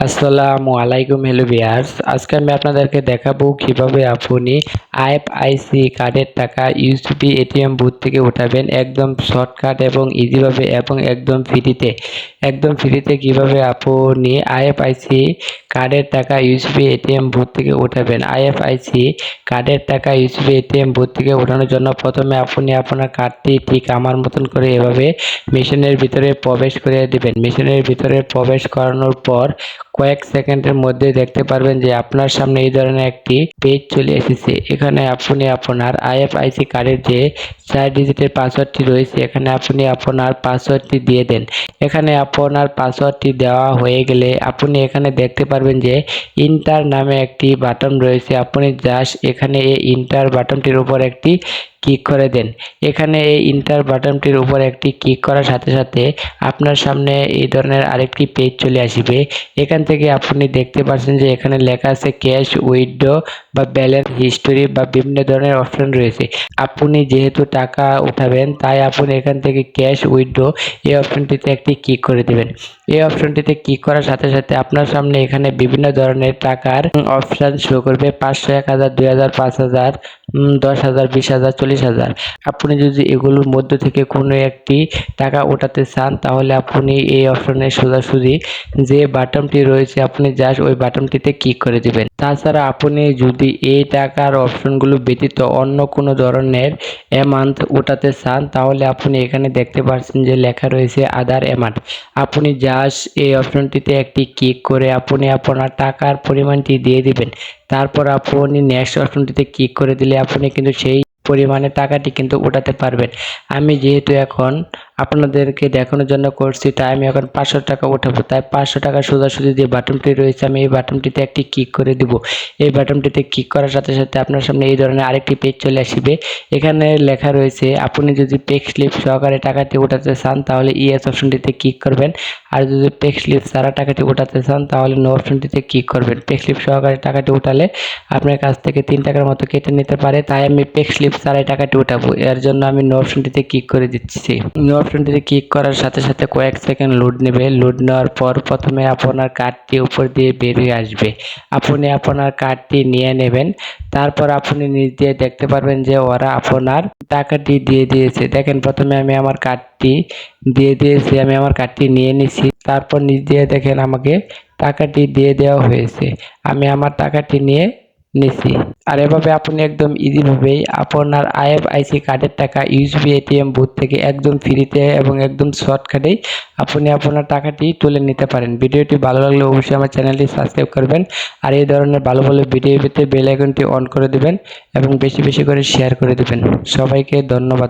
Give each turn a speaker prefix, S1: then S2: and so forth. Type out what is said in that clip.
S1: আসসালামু আলাইকুম, hello viewers আজকে আমি আপনাদেরকে দেখাবো কীভাবে আপনি আইএফআইসি কার্ডের টাকা ইউসিপি এটিএম বুথ থেকে উঠাবেন একদম শর্টকাট এবং ইজিভাবে এবং একদম ফ্রিতে। একদম ফ্রিতে কীভাবে আপনি আইএফআইসি কার্ডের টাকা ইউসিপি এটিএম বুথ থেকে উঠাবেন? আইএফআইসি কার্ডের টাকা ইউসিপি এটিএম বুথ থেকে ওঠানোর জন্য প্রথমে আপনি আপনার কার্ডটি ঠিক আমার মতন করে এভাবে মেশিনের ভিতরে প্রবেশ করে দেবেন। মেশিনের ভিতরে প্রবেশ করানোর পর কয়েক সেকেন্ডের মধ্যে দেখতে পারবেন যে আপনার সামনে এই ধরনের একটি পেজ চলে এসেছে। এখানে আপনি আপনার আইএফআইসি কার্ডের যে চার ডিজিটের পাসওয়ার্ডটি রয়েছে, এখানে আপনি আপনার পাসওয়ার্ডটি দিয়ে দেন। এখানে আপনার পাসওয়ার্ডটি দেওয়া হয়ে গেলে আপনি এখানে দেখতে পারবেন যে ইন্টার নামে একটি বাটন রয়েছে। আপনি জাস্ট এখানে এই ইন্টার বাটনটির উপর একটি ক্লিক করে দেন। এখানে এই ইন্টার বাটনটির উপর একটি ক্লিক করার সাথে সাথে আপনার সামনে এই ধরনের আরেকটি পেজ চলে আসবে। এখান থেকে আপনি দেখতে পাচ্ছেন যে এখানে লেখা আছে ক্যাশ উইথড্র বা ব্যালেন্স হিস্টোরি বা বিভিন্ন ধরনের অপশন রয়েছে। আপনি যেহেতু টাকা উঠাবেন, তাই আপনি এখান থেকে ক্যাশ উইথড্র এই অপশনটিতে একটি ক্লিক করে দেবেন। এই অপশনটিতে ক্লিক করার সাথে সাথে আপনার সামনে এখানে বিভিন্ন ধরনের টাকার অপশন শো করবে। পাঁচশো, এক হাজার, দুই হাজার, পাঁচ হাজার দশ হাজার, বিশ হাজার, চল্লিশ হাজার। আপনি যদি এগুলোর মধ্যে থেকে কোনো একটি টাকা ওঠাতে চান, তাহলে আপনি এই অপশনে সোজাসুজি যে বাটনটি রয়েছে, আপনি জাস্ট ওই বাটনটিতে ক্লিক করে দিবেন। তাছাড়া আপনি যদি এই টাকার অপশনগুলো ব্যতীত অন্য কোনো ধরনের অ্যামাউন্ট ওঠাতে চান, তাহলে আপনি এখানে দেখতে পাচ্ছেন যে লেখা রয়েছে আদার অ্যামাউন্ট আপনি জাস্ট এই অপশনটিতে একটি ক্লিক করে আপনি আপনার টাকার পরিমাণটি দিয়ে দিবেন। তারপর আপনি নেক্সট অপশনটিতে ক্লিক করে দিলে আপনি কিন্তু সেই পরিমাণে টাকাটি কিন্তু ওঠাতে পারবেন। আমি যেহেতু এখন আপনাদেরকে দেখানোর জন্য করছি। তাই আমি এখন পাঁচশো টাকা উঠাবো। তাই পাঁচশো টাকা সোজাসুজি যে বাটনটি রয়েছে, আমি এই বাটনটিতে একটি ক্লিক করে দিব। এই বাটনটিতে ক্লিক করার সাথে সাথে আপনার সামনে এই ধরনের আরেকটি পেজ চলে আসবে। এখানে লেখা রয়েছে, আপনি যদি পেক স্লিপ সহকারে টাকাটি উঠাতে চান, তাহলে ইএস অপশনটিতে ক্লিক করবেন। আর যদি পেক স্লিপ সারা টাকাটি উঠাতে চান, তাহলে নো অপশনটিতে ক্লিক করবেন। পেক স্লিপ সহকারে টাকাটি উঠালে আপনার কাছ থেকে তিন টাকার মতো কেটে নিতে পারে। তাই আমি পেক স্লিপ ছাড়াই টাকাটি উঠাবো। এর জন্য আমি নো অপশনটিতে ক্লিক করে দিচ্ছি। নো অপশনটিতে ক্লিক করার সাথে সাথে কয়েক সেকেন্ড লোড নেবে। লোড নেওয়ার পর প্রথমে আপনার কার্ডটি উপর দিয়ে বেরিয়ে আসবে। আপনি আপনার কার্ডটি নিয়ে নেবেন। তারপর আপনি নিজ দিয়ে দেখতে পারবেন যে ওরা আপনার টাকাটি দিয়ে দিয়েছে। দেখেন, প্রথমে আমি আমার কার্ডটি দিয়ে দিয়েছি, আমি আমার কার্ডটি নিয়ে নিছি। তারপর নিজ দিয়ে দেখেন আমাকে টাকাটি দিয়ে দেওয়া হয়েছে। আমি আমার টাকাটি নিয়ে নিছি। আর এভাবে আপনি একদম ইজিভাবেই আপনার আইএফআইসি কার্ডের টাকা, ইউসবি, এটিএম বুথ থেকে একদম ফ্রিতে এবং একদম শর্টকাটেই আপনি আপনার টাকাটি তুলে নিতে পারেন। ভিডিওটি ভালো লাগলে অবশ্যই আমার চ্যানেলটি সাবস্ক্রাইব করবেন আর এই ধরনের ভালো ভালো ভিডিও পেতে বেল আইকনটি অন করে দেবেন এবং বেশি বেশি করে শেয়ার করে দেবেন। সবাইকে ধন্যবাদ।